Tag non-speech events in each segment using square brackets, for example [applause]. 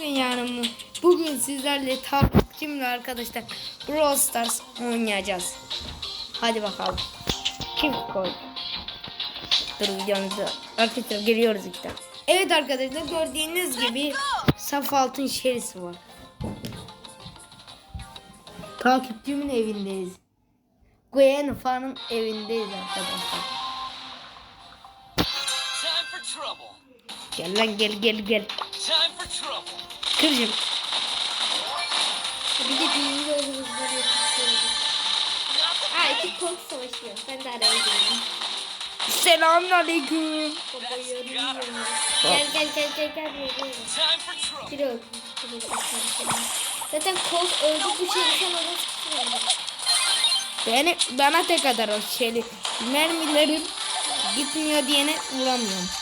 Bugün yani bugün sizlerle takipçimle arkadaşlar Brawl Stars oynayacağız. Hadi bakalım. Kim koy? Dur videomuzu arkadaşlar geliyoruz ilkten. Evet arkadaşlar gördüğünüz gibi saf altın şerisi var. Takipçimin evindeyiz. Gwen Fan'ın evindeyiz arkadaşlar. Gel lan gel gel gel. Kırcım. Bir de oyunumuzları yapıyoruz. Aa iki kol savaşıyor. Ben de araya gireyim. Selamun aleyküm. Baba yoruluyorum. Gel gel gel gel gel. trouble. Bir öldü. Zaten kol öldü bu şey sen ona. Beni bana tek atar o şeyli. Mermilerim gitmiyor diyene vuramıyorum.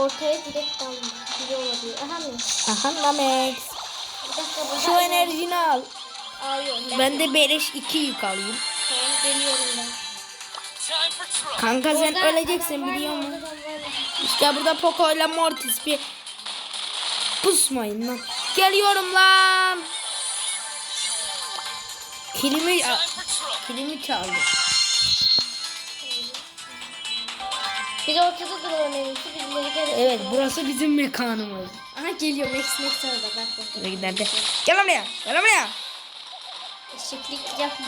Ortaya direkt dalma. Biri olabilir. Aha mı? Aha Namex. Şu enerjini al. Alıyorum. Ben, de beleş iki yük alayım. Tamam geliyorum ben. Kanka sen Orada öleceksin biliyor musun? İşte burada Poco ile Mortis bir pusmayın lan. Geliyorum lan. Kilimi, kilimi çaldı. Biz ortada duralım en iyisi. Evet burası bizim mekanımız. Aha geliyor. Max Max orada. Bak bak. Nereye giderdi? Gel buraya. Gel buraya. Eşeklik yapma.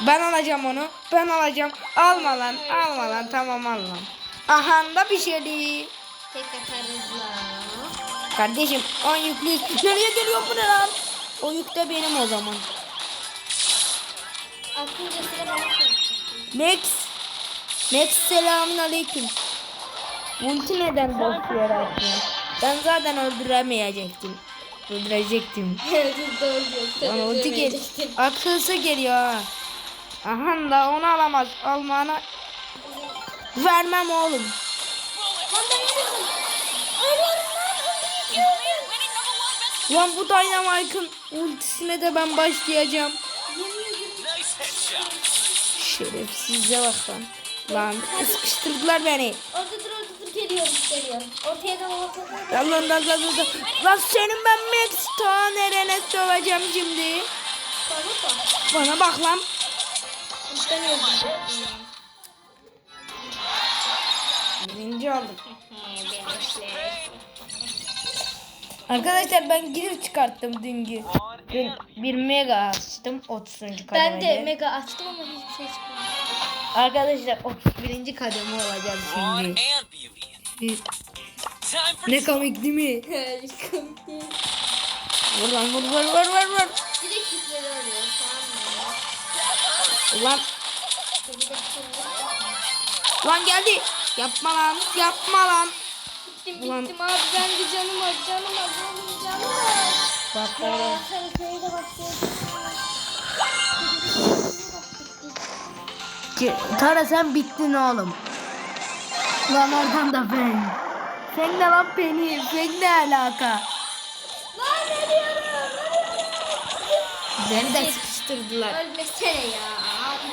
Ben alacağım onu. Ben alacağım. Alma lan. Alma lan. Tamam al lan. Aha da bir şeydi. Tek atarız la. Kardeşim 10 yüklü. Nereye geliyor bu ne lan? O yük de benim o zaman. Aklınca sıra bana. Max. Max selamun aleyküm. Ulti neden boş yere atıyor? Ben zaten öldüremeyecektim. Öldürecektim. [laughs] Evet doğru diyorsun. Gel. Akılsı geliyor ha. Aha da onu alamaz. Almana vermem oğlum. Lan bu Dynamite'ın ultisine de ben başlayacağım. Şerefsize bak lan. Lan sıkıştırdılar beni. Orada dur dur geliyorum geliyorum. Ortaya da ortaya da. Lan lan lan lan lan. Lan senin ben Max ta nerene söveceğim şimdi. Bana bak lan. Birinci olduk. Arkadaşlar ben giriş çıkarttım dün. Dün bir mega açtım 30. kademede. Ben de mega açtım ama hiçbir şey çıkmadı. Arkadaşlar 31. kademe olacağım şimdi. ne komik değil mi? [laughs] Hiç komik değil. Vur lan vur vur vur vur vur. Direkt yükleri alıyor tamam mı? Ulan, ulan geldi. Yapma lan yapma lan. Bittim Ulan. bittim abi ben de canım var canım var canım canım var. Bak. Ya. Ki, Tara sen bittin oğlum. Lan oradan da ben. Sen de lan beni. Sen ne alaka? Lan veriyorum. Beni de sıkıştırdılar. Ölmesene ya.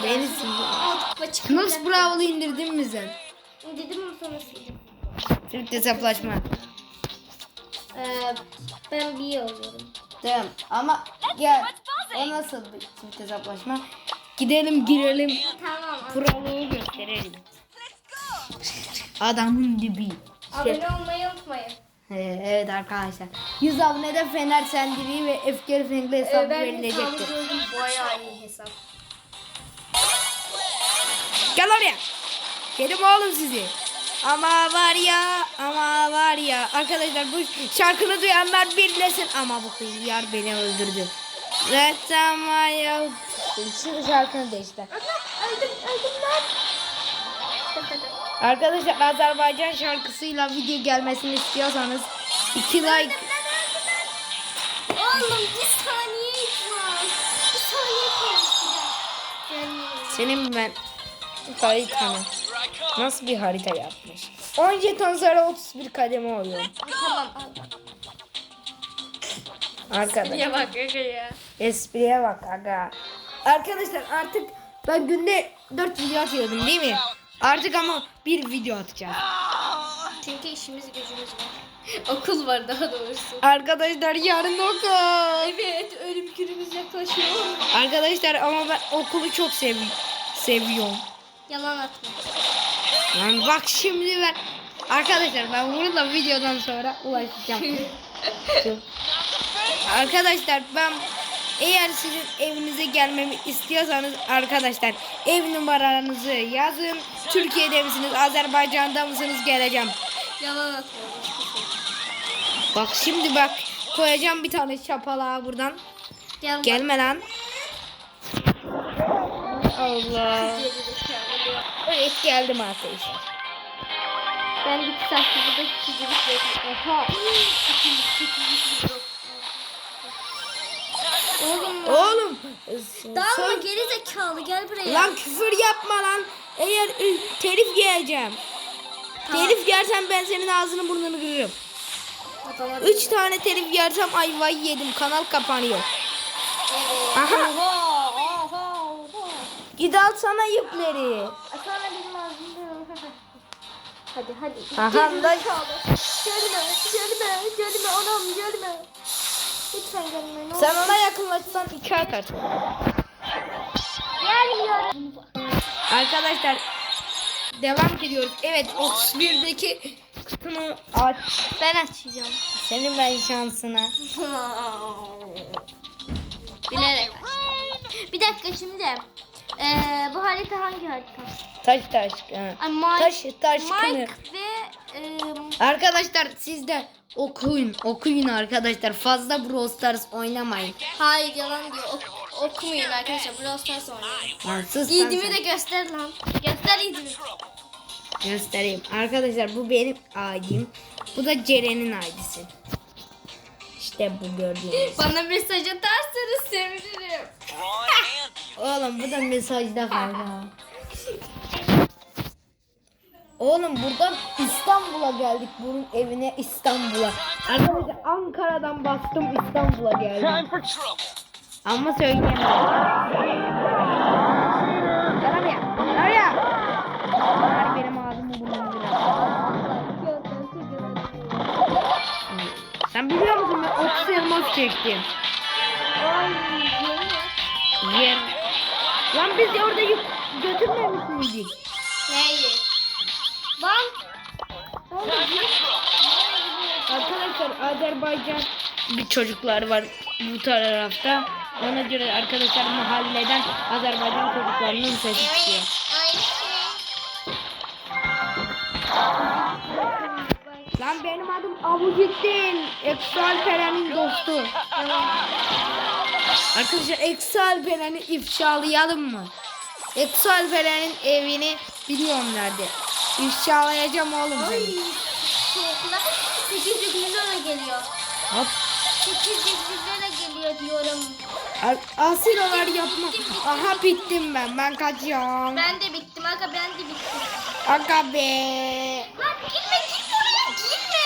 Beni başık. Nasıl Brawl'ı indirdin mi sen? Dedim ama sonra sildim. Türk hesaplaşma. Ee, ben bir alıyorum. Tamam ama gel. O nasıl bir çift hesaplaşma? Gidelim girelim. Tamam. Brawl'ı gösterelim. Adamın dibi. Şey, Abone olmayı unutmayın. Ee, evet arkadaşlar. 100 abonede Fener Sendiri ve Öfkeli Fenkli hesabı Ee, ben verilecektir. gördüm. Bayağı iyi hesap. Gel oraya. Yedim oğlum sizi. Ama var ya, ama var ya. Arkadaşlar bu şarkını duyanlar birlesin. Ama bu hıyar beni öldürdü. Resama ya. Şu şarkını değiştir. Öldüm. Arkadaşlar Azerbaycan şarkısıyla video gelmesini istiyorsanız 2 like. Oğlum bir saniye var. Bir saniye konuşacağım. Senin ben haritanı. Nasıl bir harita yapmış? 10 jeton sonra 31 kademe oluyor. tamam. Arkadaşlar. bak Ege ya. Espriye bak aga. Arkadaşlar artık ben günde 4 video atıyordum değil mi? Artık ama bir video atacağım. Çünkü işimiz gücümüz var. [laughs] Okul var daha doğrusu. Arkadaşlar yarın okul. Evet ölüm günümüz yaklaşıyor. Arkadaşlar ama ben okulu çok sev seviyorum. Yalan atma. Lan bak şimdi ben Arkadaşlar ben bunu da videodan sonra ulaşacağım. [laughs] arkadaşlar ben eğer sizin evinize gelmemi istiyorsanız arkadaşlar ev numaranızı yazın. Türkiye'de misiniz, Azerbaycan'da mısınız geleceğim. Yalan atma. Bak şimdi bak koyacağım bir tane şapalağa buradan. Gel. Gelme lan. Allah. Evet geldim arkadaşlar. Ben bir saattir burada bekliyorum. Oha. Oğlum. Dalma sen- geri zekalı gel buraya. Lan küfür yapma lan. Eğer telif yiyeceğim. Tamam. Telif yersen ben senin ağzını burnunu kırarım. Adama Üç tane telif yersem ayvayı yedim. Kanal kapanıyor. Aha. Oha, oha, oha. Git al sana yükleri. Sonra benim ağzımda. Hadi hadi. Aha, zekalı. Gelme, gelme, gelme anam gelme. Lütfen gelme. Ne Sen olur. ona yakınlaşsan iki atar. Gelmiyorum. Arkadaşlar devam ediyoruz. Evet 31'deki kutumu aç. Ben açacağım. Senin ben şansına. [laughs] Bilerek. Bir dakika şimdi. Ee, bu harita hangi harita? Taş taş. ha. Ay, Mike, Taş taş kını. Mike ve e, Arkadaşlar siz de okuyun. Okuyun arkadaşlar. Fazla Brawl Stars oynamayın. hayır yalan diyor. Ok- okumayın arkadaşlar. Brawl Stars oynayın. Lan sus lan İdimi sen. de göster lan. Göster idimi. Göstereyim. Arkadaşlar bu benim ID'm. Bu da Ceren'in ID'si. İşte bu gördüğünüz. Bana mesaj atarsanız sevinirim. Oğlum bu da mesajda kaldı. [laughs] Oğlum buradan İstanbul'a geldik. Bunun evine İstanbul'a. Arkadaşlar Ankara'dan bastım İstanbul'a geldim. Ama söyleyemem. Gel oraya. Gel oraya. Bari benim ağzımı burnumu biraz. Sen biliyor musun ben 30 elmas çektim. Yer. Lan biz orada yük götürmemiş miydik? Neyi? Lan. Arkadaşlar Azerbaycan bir çocuklar var bu tarafta. Ona göre arkadaşlar mahalleden Azerbaycan çocuklarının sesi çıkıyor. Lan benim adım Abucittin. Eksu Alperen'in dostu. Arkadaşlar Eksu Alperen'i ifşalayalım mı? Eksu Alperen'in evini biliyorum nerede. İfşalayacağım oğlum Ay. seni. Soğukla 800 lira geliyor. Hop. 800 lira geliyor diyorum. Ar- Asilolar yapma. Aha bittim ben. Ben kaçıyorum. Ben de bittim aga ben de bittim. Aga be. Lan girme gitme oraya girme.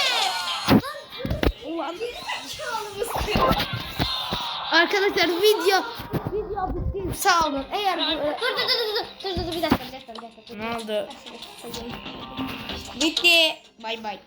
Lan Ulan. Arkadaşlar video video bitti. Sağ olun. Eğer Dur dur dur dur dur dur dur bir dakika bir dakika bir dakika. ne oldu? Bitti. Bay bay.